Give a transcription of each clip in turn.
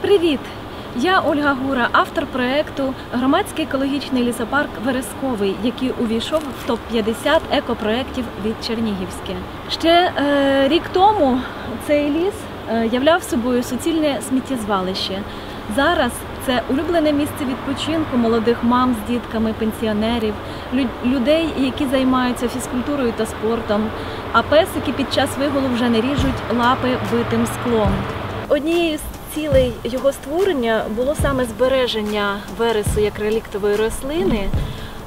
Привіт! Я Ольга Гура, автор проекту Громадський екологічний лісопарк Вересковий, який увійшов в топ-50 екопроєктів від Чернігівське. Ще е, рік тому цей ліс е, являв собою суцільне сміттєзвалище. Зараз це улюблене місце відпочинку молодих мам з дітками, пенсіонерів, людей, які займаються фізкультурою та спортом. А песики під час вигулу вже не ріжуть лапи битим склом. Однією з цілей його створення було саме збереження вересу як реліктової рослини,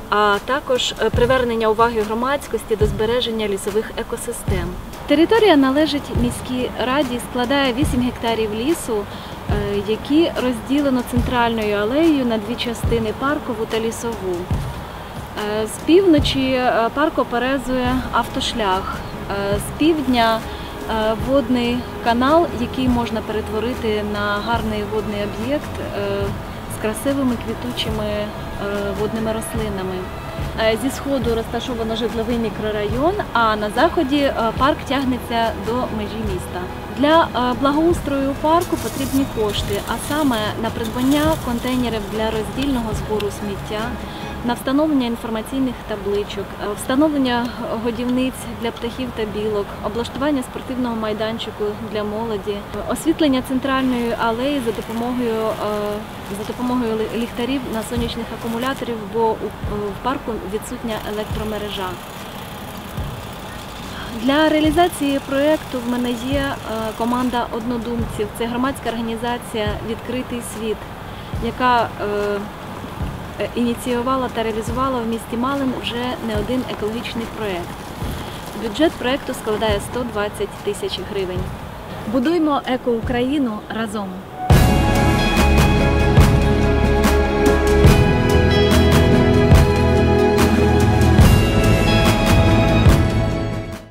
а також е, привернення уваги громадськості до збереження лісових екосистем. Територія належить міській раді, складає 8 гектарів лісу, е, які розділено центральною алеєю на дві частини паркову та лісову. Е, З півночі парк оперезує автошлях, з півдня водний канал, який можна перетворити на гарний водний об'єкт е, з красивими квітучими е, водними рослинами. Е, Зі сходу розташовано житловий мікрорайон, а на заході е, парк тягнеться до межі міста. Для е, благоустрою парку потрібні кошти, а саме на придбання контейнерів для роздільного збору сміття, на встановлення інформаційних табличок, е, встановлення годівниць для птахів та білок, облаштування спортивного майданчику для молоді, освітлення центральної алеї за допомогою, е, за допомогою ліхтарів на сонячних акумуляторів, бо у- в парку відсутня електромережа. Для реалізації проєкту в мене є е, команда однодумців. Це громадська організація Відкритий світ, яка е, е, ініціювала та реалізувала в місті Малин вже не один екологічний проєкт. Бюджет проєкту складає 120 тисяч гривень. Будуймо еко-Україну разом.